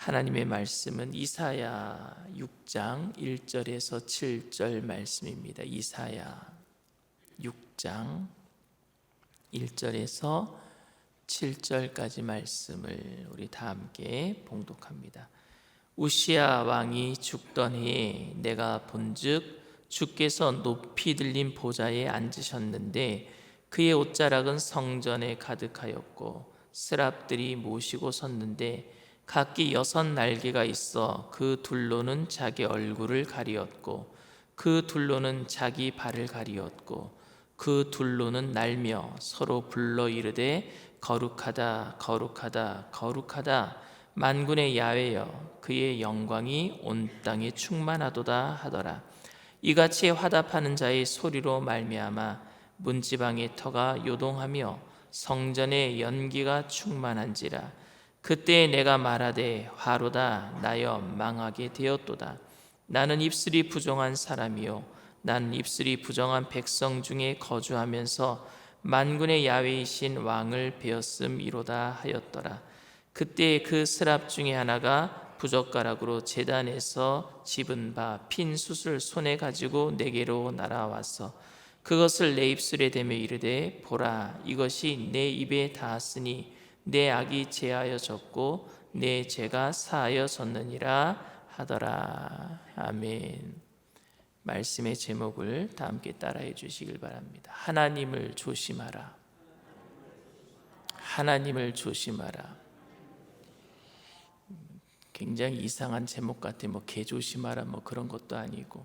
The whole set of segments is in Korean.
하나님의 말씀은 이사야 6장 1절에서 7절 말씀입니다. 이사야 6장 1절에서 7절까지 말씀을 우리 다 함께 봉독합니다. 우시아 왕이 죽던 해에 내가 본즉 주께서 높이 들린 보좌에 앉으셨는데 그의 옷자락은 성전에 가득하였고 스랍들이 모시고 섰는데 각기 여섯 날개가 있어 그 둘로는 자기 얼굴을 가리었고 그 둘로는 자기 발을 가리었고 그 둘로는 날며 서로 불러 이르되 거룩하다 거룩하다 거룩하다. 만군의 야외여 그의 영광이 온 땅에 충만하도다 하더라. 이같이 화답하는 자의 소리로 말미암아 문지방의 터가 요동하며 성전의 연기가 충만한지라 그때 내가 말하되 화로다 나여 망하게 되었도다. 나는 입술이 부정한 사람이요 나는 입술이 부정한 백성 중에 거주하면서 만군의 야외이신 왕을 베었음이로다 하였더라. 그때 그 스랍 중에 하나가 부젓가락으로 재단에서 집은 바 핀 숯을 손에 가지고 내게로 날아와서 그것을 내 입술에 대며 이르되 보라 이것이 내 입에 닿았으니 내 악이 제하여 졌고 내 죄가 사하여 졌느니라 하더라. 아멘. 말씀의 제목을 다 함께 따라해 주시길 바랍니다. 하나님을 조심하라. 하나님을 조심하라. 굉장히 이상한 제목 같아. 뭐개 조심하라 뭐 그런 것도 아니고.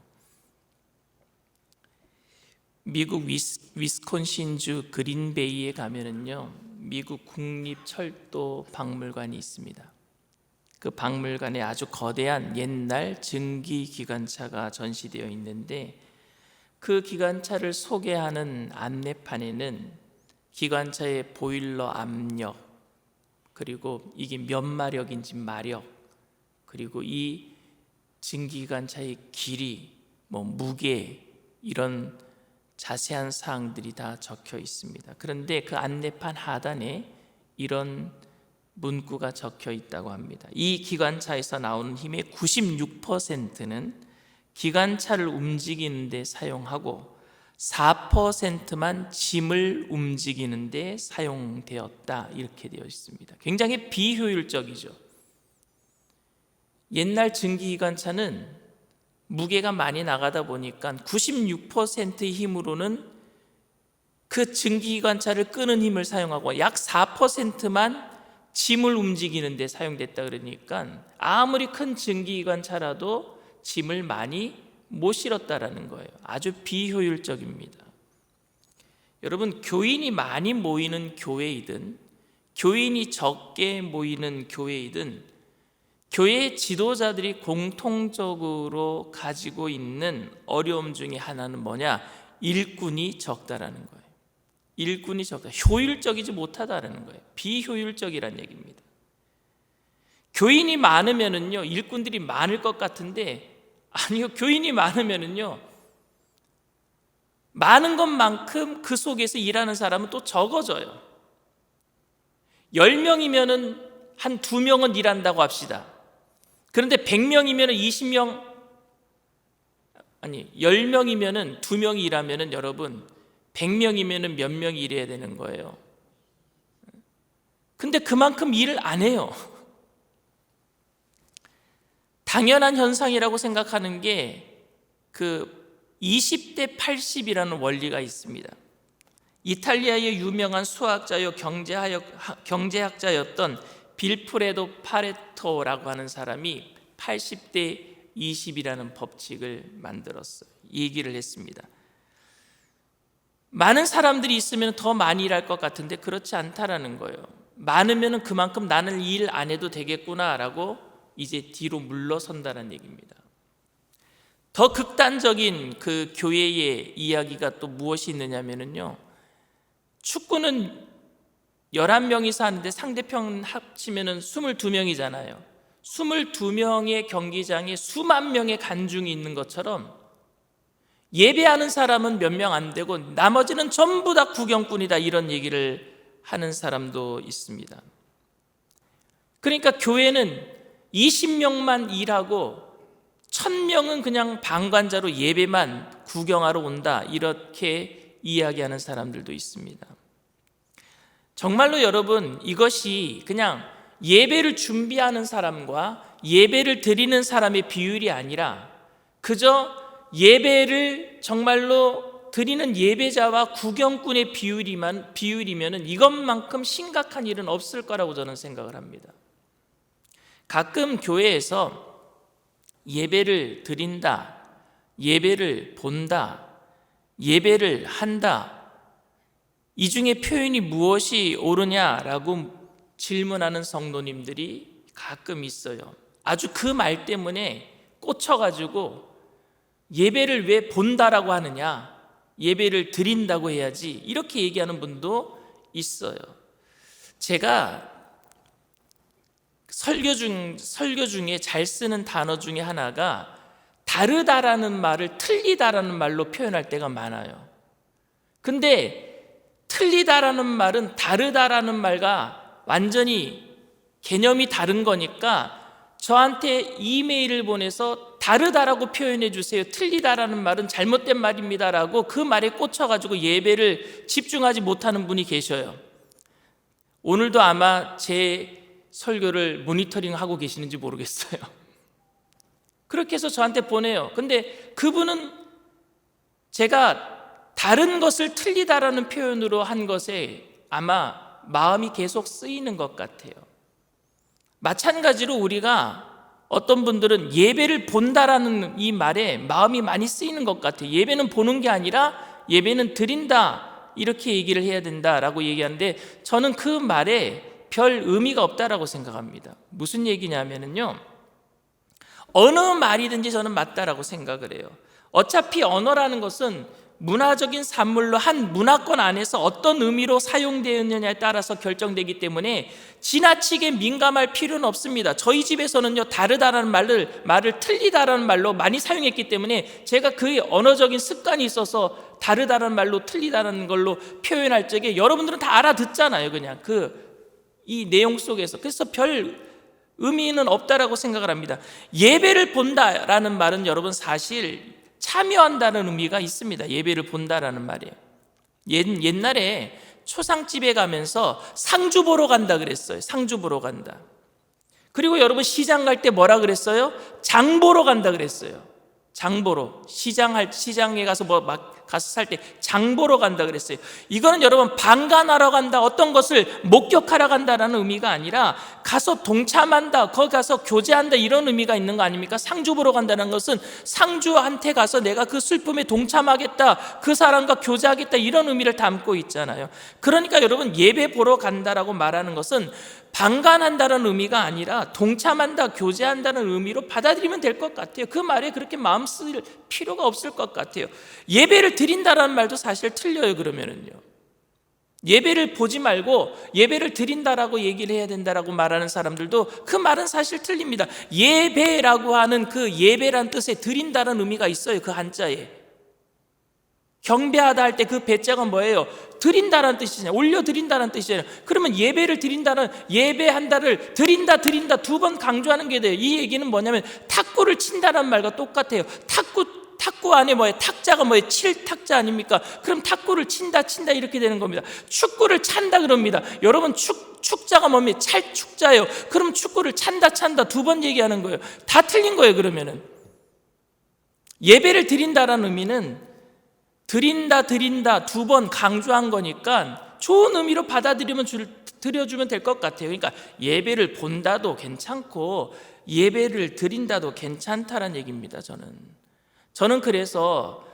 미국 위스, 위스콘신주 그린베이에 가면은요 미국 국립철도 박물관이 있습니다. 그 박물관에 아주 거대한 옛날 증기 기관차가 전시되어 있는데 그 기관차를 소개하는 안내판에는 기관차의 보일러 압력 그리고 이게 몇 마력인지 마력 그리고 이 증기기관차의 길이 뭐 무게 이런 자세한 사항들이 다 적혀 있습니다. 그런데 그 안내판 하단에 이런 문구가 적혀 있다고 합니다. 이 기관차에서 나오는 힘의 96%는 기관차를 움직이는 데 사용하고 4%만 짐을 움직이는 데 사용되었다. 이렇게 되어 있습니다. 굉장히 비효율적이죠. 옛날 증기기관차는 무게가 많이 나가다 보니까 96%의 힘으로는 그 증기기관차를 끄는 힘을 사용하고 약 4%만 짐을 움직이는 데 사용됐다 그러니까 아무리 큰 증기기관차라도 짐을 많이 못 실었다라는 거예요. 아주 비효율적입니다. 여러분 교인이 많이 모이는 교회이든 교인이 적게 모이는 교회이든 교회 지도자들이 공통적으로 가지고 있는 어려움 중에 하나는 뭐냐? 일꾼이 적다라는 거예요. 일꾼이 적다. 효율적이지 못하다라는 거예요. 비효율적이란 얘기입니다. 교인이 많으면은요, 일꾼들이 많을 것 같은데, 아니요, 교인이 많으면은요, 많은 것만큼 그 속에서 일하는 사람은 또 적어져요. 10명이면은 한두 명은 일한다고 합시다. 그런데 100명이면 20명 아니 10명이면 2명이 일하면 여러분 100명이면 몇 명이 일해야 되는 거예요. 근데 그만큼 일을 안 해요. 당연한 현상이라고 생각하는 게 그 20대 80이라는 원리가 있습니다. 이탈리아의 유명한 수학자요 경제학자였던 빌프레도 파레토라고 하는 사람이 80대 20이라는 법칙을 만들었어요. 얘기를 했습니다. 많은 사람들이 있으면 더 많이 일할 것 같은데 그렇지 않다라는 거예요. 많으면 그만큼 나는 일 안 해도 되겠구나라고 이제 뒤로 물러선다는 얘기입니다. 더 극단적인 그 교회의 이야기가 또 무엇이 있느냐면요. 축구는 11명이서 하는데 상대편 합치면 22명이잖아요. 22명의 경기장에 수만 명의 관중이 있는 것처럼 예배하는 사람은 몇 명 안 되고 나머지는 전부 다 구경꾼이다 이런 얘기를 하는 사람도 있습니다. 그러니까 교회는 20명만 일하고 1000명은 그냥 방관자로 예배만 구경하러 온다. 이렇게 이야기하는 사람들도 있습니다. 정말로 여러분 이것이 그냥 예배를 준비하는 사람과 예배를 드리는 사람의 비율이 아니라 그저 예배를 정말로 드리는 예배자와 구경꾼의 비율이만 비율이면은 이것만큼 심각한 일은 없을 거라고 저는 생각을 합니다. 가끔 교회에서 예배를 드린다, 예배를 본다, 예배를 한다. 이 중에 표현이 무엇이 옳으냐라고 질문하는 성도님들이 가끔 있어요. 아주 그 말 때문에 꽂혀가지고 예배를 왜 본다라고 하느냐? 예배를 드린다고 해야지. 이렇게 얘기하는 분도 있어요. 제가 설교 중 설교 중에 잘 쓰는 단어 중에 하나가 다르다라는 말을 틀리다라는 말로 표현할 때가 많아요. 근데 틀리다라는 말은 다르다라는 말과 완전히 개념이 다른 거니까 저한테 이메일을 보내서 다르다라고 표현해 주세요. 틀리다라는 말은 잘못된 말입니다라고 그 말에 꽂혀가지고 예배를 집중하지 못하는 분이 계셔요. 오늘도 아마 제 설교를 모니터링 하고 계시는지 모르겠어요. 그렇게 해서 저한테 보내요. 근데 그분은 제가 다른 것을 틀리다라는 표현으로 한 것에 아마 마음이 계속 쓰이는 것 같아요. 마찬가지로 우리가 어떤 분들은 예배를 본다라는 이 말에 마음이 많이 쓰이는 것 같아요. 예배는 보는 게 아니라 예배는 드린다. 이렇게 얘기를 해야 된다라고 얘기하는데 저는 그 말에 별 의미가 없다라고 생각합니다. 무슨 얘기냐면요. 어느 말이든지 저는 맞다라고 생각을 해요. 어차피 언어라는 것은 문화적인 산물로 한 문화권 안에서 어떤 의미로 사용되었느냐에 따라서 결정되기 때문에 지나치게 민감할 필요는 없습니다. 저희 집에서는요 다르다라는 말을 말을 틀리다라는 말로 많이 사용했기 때문에 제가 그 언어적인 습관이 있어서 다르다라는 말로 틀리다라는 걸로 표현할 적에 여러분들은 다 알아듣잖아요. 그냥 그 이 내용 속에서 그래서 별 의미는 없다라고 생각을 합니다. 예배를 본다라는 말은 여러분 사실 참여한다는 의미가 있습니다. 예배를 본다라는 말이에요. 옛, 옛날에 초상집에 가면서 상주 보러 간다 그랬어요. 상주 보러 간다. 그리고 여러분 시장 갈 때 뭐라 그랬어요? 장 보러 간다 그랬어요. 장 보러 시장 할 시장에 가서 뭐 막 가서 살 때 장 보러 간다 그랬어요. 이거는 여러분 방관하러 간다 어떤 것을 목격하러 간다라는 의미가 아니라 가서 동참한다 거기 가서 교제한다 이런 의미가 있는 거 아닙니까? 상주 보러 간다는 것은 상주한테 가서 내가 그 슬픔에 동참하겠다 그 사람과 교제하겠다 이런 의미를 담고 있잖아요. 그러니까 여러분 예배 보러 간다라고 말하는 것은 방관한다는 의미가 아니라 동참한다, 교제한다는 의미로 받아들이면 될 것 같아요. 그 말에 그렇게 마음 쓸 필요가 없을 것 같아요. 예배를 드린다라는 말도 사실 틀려요, 그러면은요. 예배를 보지 말고 예배를 드린다라고 얘기를 해야 된다라고 말하는 사람들도 그 말은 사실 틀립니다. 예배라고 하는 그 예배란 뜻에 드린다는 의미가 있어요. 그 한자에. 경배하다 할 때 그 배자가 뭐예요? 드린다라는 뜻이잖아요. 올려드린다는 뜻이잖아요. 그러면 예배를 드린다는 예배한다를 드린다 드린다 두 번 강조하는 게 돼요. 이 얘기는 뭐냐면 탁구를 친다는 말과 똑같아요. 탁구 탁구 안에 뭐예요? 탁자가 뭐예요? 칠 탁자 아닙니까? 그럼 탁구를 친다 친다 이렇게 되는 겁니다. 축구를 찬다 그럽니다. 여러분 축 축자가 뭡니까? 찰 축자예요. 그럼 축구를 찬다 찬다 두 번 얘기하는 거예요. 다 틀린 거예요. 그러면은 예배를 드린다라는 의미는 드린다 드린다 두 번 강조한 거니까 좋은 의미로 받아들이면 줄, 드려주면 될 것 같아요. 그러니까 예배를 본다도 괜찮고 예배를 드린다도 괜찮다라는 얘기입니다. 저는 저는 그래서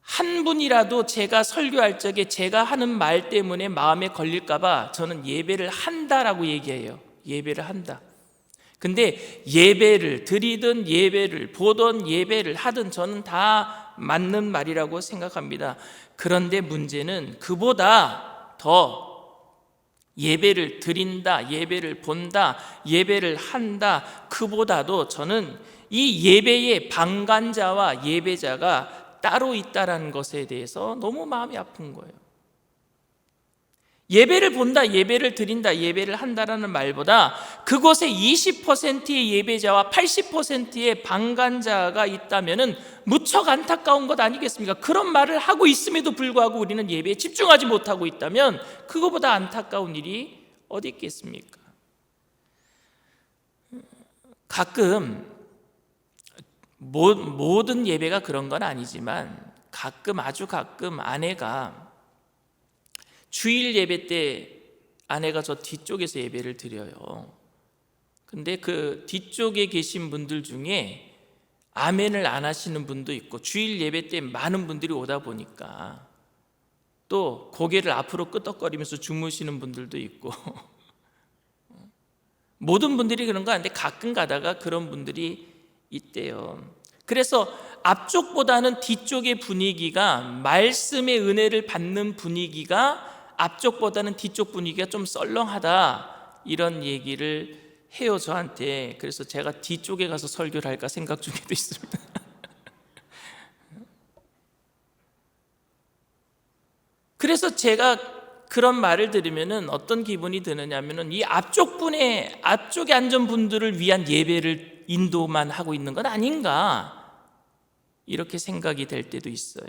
한 분이라도 제가 설교할 적에 제가 하는 말 때문에 마음에 걸릴까봐 저는 예배를 한다라고 얘기해요. 예배를 한다. 근데 예배를 드리든 예배를 보던 예배를 하든 저는 다 맞는 말이라고 생각합니다. 그런데 문제는 그보다 더 예배를 드린다, 예배를 본다, 예배를 한다, 그보다도 저는 이 예배의 방관자와 예배자가 따로 있다라는 것에 대해서 너무 마음이 아픈 거예요. 예배를 본다, 예배를 드린다, 예배를 한다라는 말보다 그곳에 20%의 예배자와 80%의 방관자가 있다면은 무척 안타까운 것 아니겠습니까? 그런 말을 하고 있음에도 불구하고 우리는 예배에 집중하지 못하고 있다면 그거보다 안타까운 일이 어디 있겠습니까? 가끔 모, 모든 예배가 그런 건 아니지만 가끔 아주 가끔 아내가 주일 예배 때 아내가 저 뒤쪽에서 예배를 드려요. 근데 그 뒤쪽에 계신 분들 중에 아멘을 안 하시는 분도 있고 주일 예배 때 많은 분들이 오다 보니까 또 고개를 앞으로 끄덕거리면서 주무시는 분들도 있고 모든 분들이 그런 거 아닌데 가끔 가다가 그런 분들이 있대요. 그래서 앞쪽보다는 뒤쪽의 분위기가 말씀의 은혜를 받는 분위기가 앞쪽보다는 뒤쪽 분위기가 좀 썰렁하다 이런 얘기를 해요 저한테. 그래서 제가 뒤쪽에 가서 설교를 할까 생각 중에도 있습니다. 그래서 제가 그런 말을 들으면은 어떤 기분이 드느냐면은 이 앞쪽 분의 앞쪽에 앉은 분들을 위한 예배를 인도만 하고 있는 건 아닌가 이렇게 생각이 될 때도 있어요.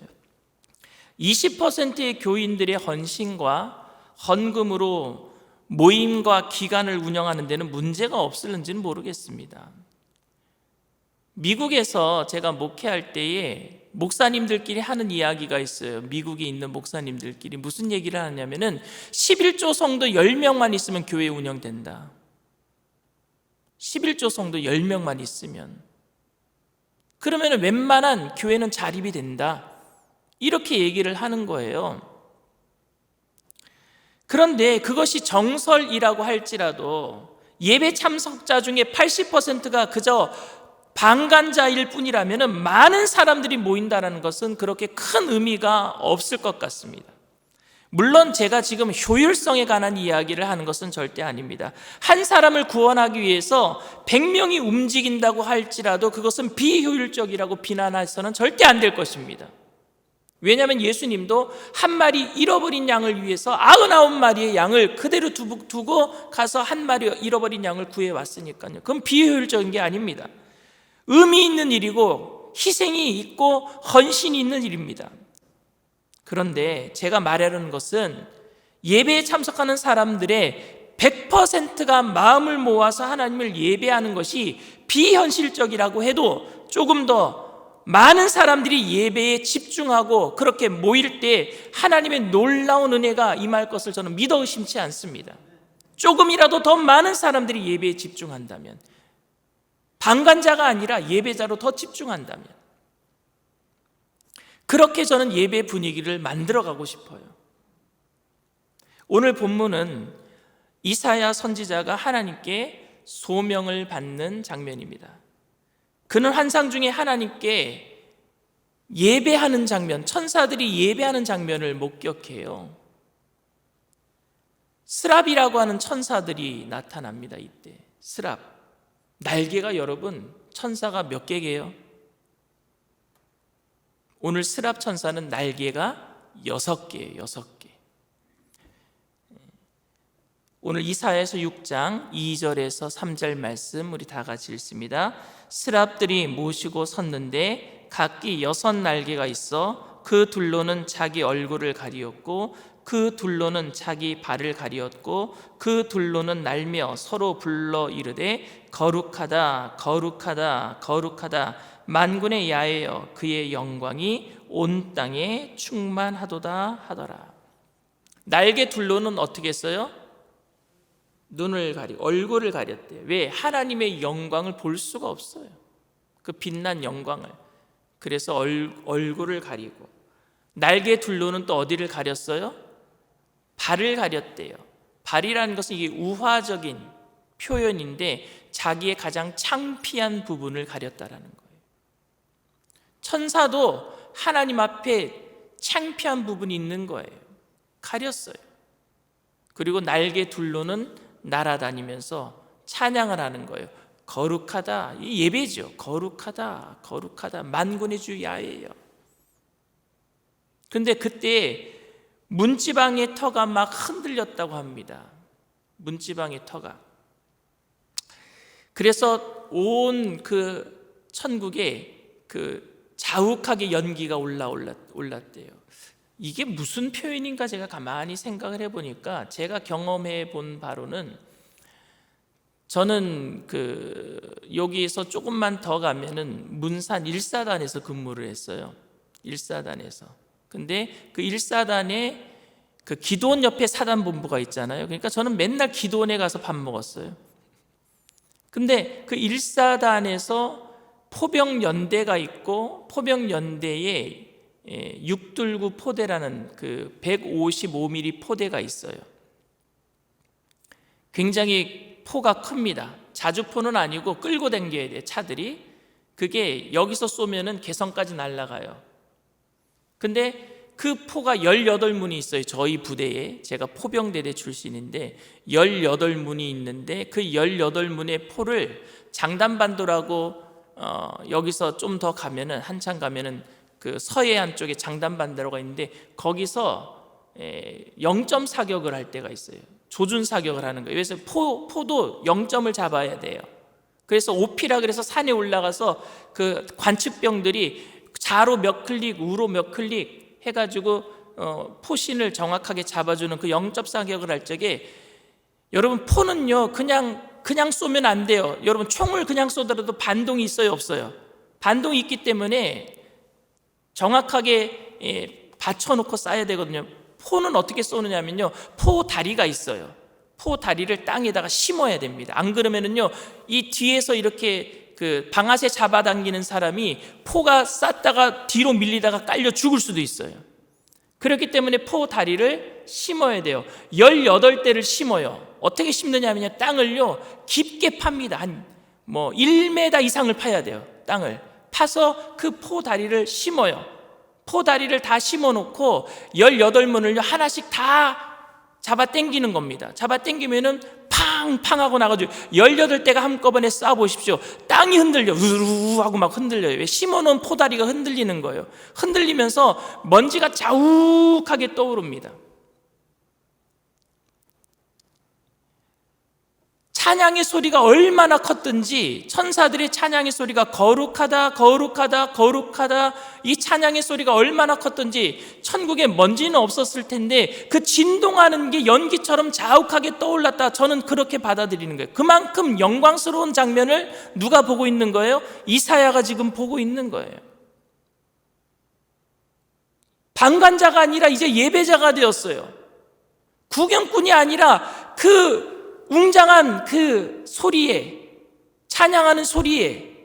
20%의 교인들의 헌신과 헌금으로 모임과 기관을 운영하는 데는 문제가 없을는지는 모르겠습니다. 미국에서 제가 목회할 때에 목사님들끼리 하는 이야기가 있어요. 미국에 있는 목사님들끼리 무슨 얘기를 하냐면은 11조 성도 10명만 있으면 교회 운영된다. 11조 성도 10명만 있으면 그러면 웬만한 교회는 자립이 된다. 이렇게 얘기를 하는 거예요. 그런데 그것이 정설이라고 할지라도 예배 참석자 중에 80%가 그저 방관자일 뿐이라면 많은 사람들이 모인다는 것은 그렇게 큰 의미가 없을 것 같습니다. 물론 제가 지금 효율성에 관한 이야기를 하는 것은 절대 아닙니다. 한 사람을 구원하기 위해서 100명이 움직인다고 할지라도 그것은 비효율적이라고 비난해서는 절대 안 될 것입니다. 왜냐하면 예수님도 한 마리 잃어버린 양을 위해서 아흔아홉 마리의 양을 그대로 두고 가서 한 마리 잃어버린 양을 구해 왔으니까요. 그건 비효율적인 게 아닙니다. 의미 있는 일이고 희생이 있고 헌신이 있는 일입니다. 그런데 제가 말하려는 것은 예배에 참석하는 사람들의 100%가 마음을 모아서 하나님을 예배하는 것이 비현실적이라고 해도 조금 더 많은 사람들이 예배에 집중하고 그렇게 모일 때 하나님의 놀라운 은혜가 임할 것을 저는 믿어 의심치 않습니다. 조금이라도 더 많은 사람들이 예배에 집중한다면 방관자가 아니라 예배자로 더 집중한다면 그렇게 저는 예배 분위기를 만들어 가고 싶어요. 오늘 본문은 이사야 선지자가 하나님께 소명을 받는 장면입니다. 그는 환상 중에 하나님께 예배하는 장면, 천사들이 예배하는 장면을 목격해요. 스랍이라고 하는 천사들이 나타납니다. 이때 스랍 날개가 여러분 천사가 몇 개게요? 오늘 스랍 천사는 날개가 여섯 개예요. 여섯 개. 오늘 이사야서 6장 2절에서 3절 말씀 우리 다 같이 읽습니다. 스랍들이 모시고 섰는데 각기 여섯 날개가 있어 그 둘로는 자기 얼굴을 가리었고 그 둘로는 자기 발을 가리었고 그 둘로는 날며 서로 불러 이르되 거룩하다 거룩하다 거룩하다 만군의 야에여 그의 영광이 온 땅에 충만하도다 하더라 날개 둘로는 어떻게 했어요? 눈을 가리 얼굴을 가렸대요. 왜? 하나님의 영광을 볼 수가 없어요. 그 빛난 영광을. 그래서 얼, 얼굴을 가리고 날개 둘로는 또 어디를 가렸어요? 발을 가렸대요. 발이라는 것은 이게 우화적인 표현인데 자기의 가장 창피한 부분을 가렸다라는 거예요. 천사도 하나님 앞에 창피한 부분이 있는 거예요. 가렸어요. 그리고 날개 둘로는 날아다니면서 찬양을 하는 거예요. 거룩하다. 이 예배죠. 거룩하다. 거룩하다. 만군의 주 야훼여. 근데 그때 문지방의 터가 막 흔들렸다고 합니다. 문지방의 터가. 그래서 온 그 천국에 그 자욱하게 연기가 올라 올라 올랐대요. 이게 무슨 표현인가 제가 가만히 생각을 해보니까 제가 경험해 본 바로는 저는 그 여기에서 조금만 더 가면은 문산 일사단에서 근무를 했어요. 일사단에서. 근데 그 일사단에 그 기도원 옆에 사단 본부가 있잖아요. 그러니까 저는 맨날 기도원에 가서 밥 먹었어요. 근데 그 일사단에서 포병 연대가 있고 포병 연대에 예, 육들구 포대라는 그 155mm 포대가 있어요. 굉장히 포가 큽니다. 자주포는 아니고 끌고 다녀야 돼 차들이. 그게 여기서 쏘면은 개성까지 날아가요. 근데 그 포가 18문이 있어요. 저희 부대에. 제가 포병대대 출신인데 18문이 있는데 그 18문의 포를 장단반도라고 어, 여기서 좀 더 가면은 한참 가면은 그 서해안 쪽에 장단반도가 있는데 거기서 에, 0점 사격을 할 때가 있어요. 조준 사격을 하는 거예요. 그래서 포, 포도 0점을 잡아야 돼요. 그래서 오피라 그래서 산에 올라가서 그 관측병들이 좌로 몇 클릭, 우로 몇 클릭 해가지고 어, 포신을 정확하게 잡아주는 그 영접 사격을 할 적에 여러분 포는요 그냥 그냥 쏘면 안 돼요. 여러분 총을 그냥 쏘더라도 반동이 있어요, 없어요? 반동이 있기 때문에 정확하게 예, 받쳐놓고 쏴야 되거든요. 포는 어떻게 쏘느냐면요, 포 다리가 있어요. 포 다리를 땅에다가 심어야 됩니다. 안 그러면은요, 이 뒤에서 이렇게 그 방아쇠 잡아당기는 사람이 포가 쌌다가 뒤로 밀리다가 깔려 죽을 수도 있어요. 그렇기 때문에 포 다리를 심어야 돼요. 18대를 심어요. 어떻게 심느냐면요. 땅을요. 깊게 팝니다. 한 뭐 1m 이상을 파야 돼요. 땅을. 파서 그 포 다리를 심어요. 포 다리를 다 심어 놓고 18문을요. 하나씩 다 잡아 당기는 겁니다. 잡아 당기면은 팡팡 하고 나가지고 18대가 한꺼번에 쏴 보십시오. 땅이 흔들려. 우르르 하고 막 흔들려요. 왜 심어 놓은 포다리가 흔들리는 거예요. 흔들리면서 먼지가 자욱하게 떠오릅니다. 찬양의 소리가 얼마나 컸든지 천사들의 찬양의 소리가 거룩하다 거룩하다 거룩하다 이 찬양의 소리가 얼마나 컸든지 천국에 먼지는 없었을 텐데 그 진동하는 게 연기처럼 자욱하게 떠올랐다. 저는 그렇게 받아들이는 거예요. 그만큼 영광스러운 장면을 누가 보고 있는 거예요? 이사야가 지금 보고 있는 거예요. 방관자가 아니라 이제 예배자가 되었어요. 구경꾼이 아니라 그 웅장한 그 소리에 찬양하는 소리에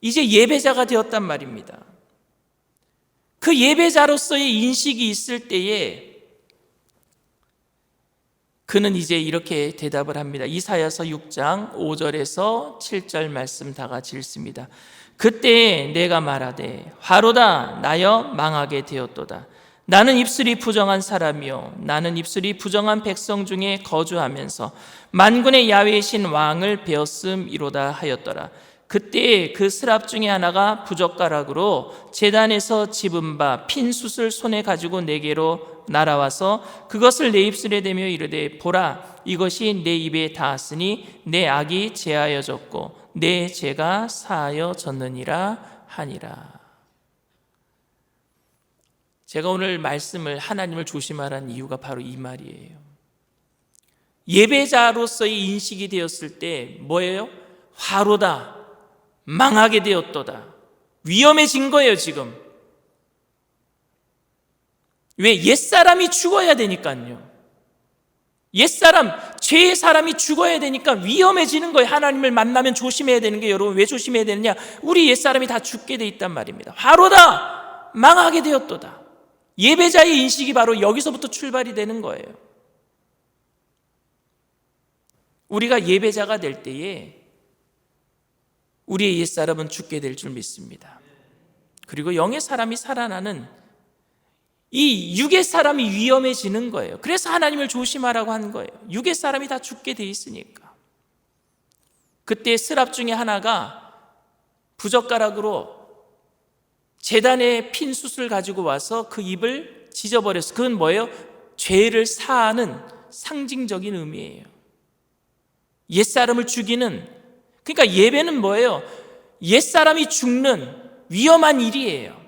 이제 예배자가 되었단 말입니다. 그 예배자로서의 인식이 있을 때에 그는 이제 이렇게 대답을 합니다. 이사야서 6장 5절에서 7절 말씀 다 같이 읽습니다. 그때 내가 말하되 화로다 나여 망하게 되었도다. 나는 입술이 부정한 사람이요. 나는 입술이 부정한 백성 중에 거주하면서 만군의 야외이신 왕을 배웠음이로다 하였더라. 그때 그 스랍 중에 하나가 부젓가락으로 재단에서 집은 바 핀 숯을 손에 가지고 내게로 날아와서 그것을 내 입술에 대며 이르되 보라 이것이 내 입에 닿았으니 내 악이 제하여졌고 내 죄가 사하여졌느니라 하니라 제가 오늘 말씀을 하나님을 조심하라는 이유가 바로 이 말이에요. 예배자로서의 인식이 되었을 때 뭐예요? 화로다. 망하게 되었도다. 위험해진 거예요, 지금. 왜? 옛사람이 죽어야 되니까요. 옛사람, 죄의 사람이 죽어야 되니까 위험해지는 거예요. 하나님을 만나면 조심해야 되는 게 여러분 왜 조심해야 되느냐? 우리 옛사람이 다 죽게 돼 있단 말입니다. 화로다! 망하게 되었도다. 예배자의 인식이 바로 여기서부터 출발이 되는 거예요. 우리가 예배자가 될 때에 우리의 옛사람은 죽게 될 줄 믿습니다. 그리고 영의 사람이 살아나는 이 육의 사람이 위험해지는 거예요. 그래서 하나님을 조심하라고 하는 거예요. 육의 사람이 다 죽게 돼 있으니까. 그때 스랍 중에 하나가 부젓가락으로 재단에 핀 숯을 가지고 와서 그 입을 지져버렸어. 그건 뭐예요? 죄를 사하는 상징적인 의미예요. 옛사람을 죽이는 그러니까 예배는 뭐예요? 옛사람이 죽는 위험한 일이에요.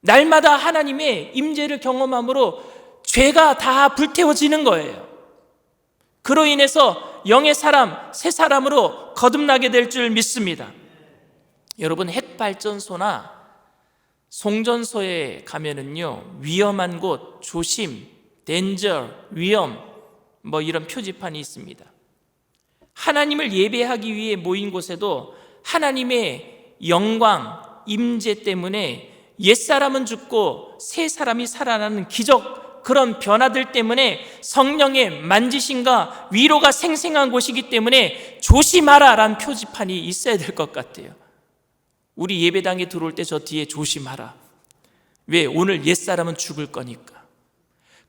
날마다 하나님의 임재를 경험함으로 죄가 다 불태워지는 거예요. 그로 인해서 영의 사람, 새 사람으로 거듭나게 될 줄 믿습니다. 여러분 핵발전소나 송전소에 가면은요 위험한 곳, 조심, 덴저, 위험 뭐 이런 표지판이 있습니다. 하나님을 예배하기 위해 모인 곳에도 하나님의 영광, 임재 때문에 옛사람은 죽고 새 사람이 살아나는 기적 그런 변화들 때문에 성령의 만지심과 위로가 생생한 곳이기 때문에 조심하라라는 표지판이 있어야 될 것 같아요. 우리 예배당에 들어올 때 저 뒤에 조심하라. 왜? 오늘 옛사람은 죽을 거니까.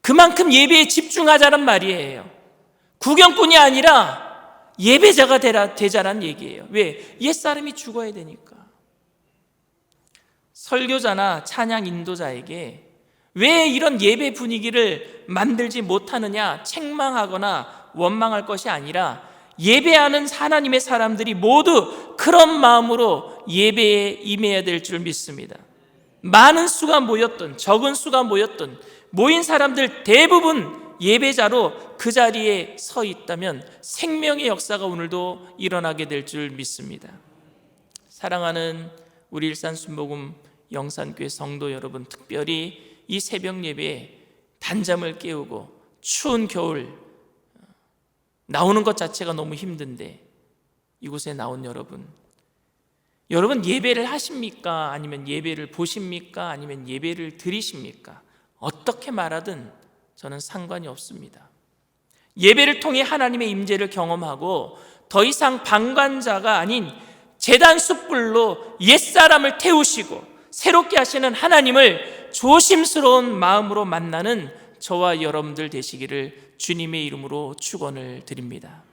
그만큼 예배에 집중하자는 말이에요. 구경꾼이 아니라 예배자가 되라, 되자란 얘기예요. 왜? 옛사람이 죽어야 되니까. 설교자나 찬양 인도자에게 왜 이런 예배 분위기를 만들지 못하느냐 책망하거나 원망할 것이 아니라 예배하는 하나님의 사람들이 모두 그런 마음으로 예배에 임해야 될 줄 믿습니다. 많은 수가 모였던 적은 수가 모였던 모인 사람들 대부분 예배자로 그 자리에 서 있다면 생명의 역사가 오늘도 일어나게 될 줄 믿습니다. 사랑하는 우리 일산 순복음 영산교회 성도 여러분, 특별히 이 새벽 예배에 단잠을 깨우고 추운 겨울 나오는 것 자체가 너무 힘든데 이곳에 나온 여러분, 여러분 예배를 하십니까? 아니면 예배를 보십니까? 아니면 예배를 드리십니까? 어떻게 말하든 저는 상관이 없습니다. 예배를 통해 하나님의 임재를 경험하고 더 이상 방관자가 아닌 재단 숯불로 옛사람을 태우시고 새롭게 하시는 하나님을 조심스러운 마음으로 만나는 저와 여러분들 되시기를 주님의 이름으로 축원을 드립니다.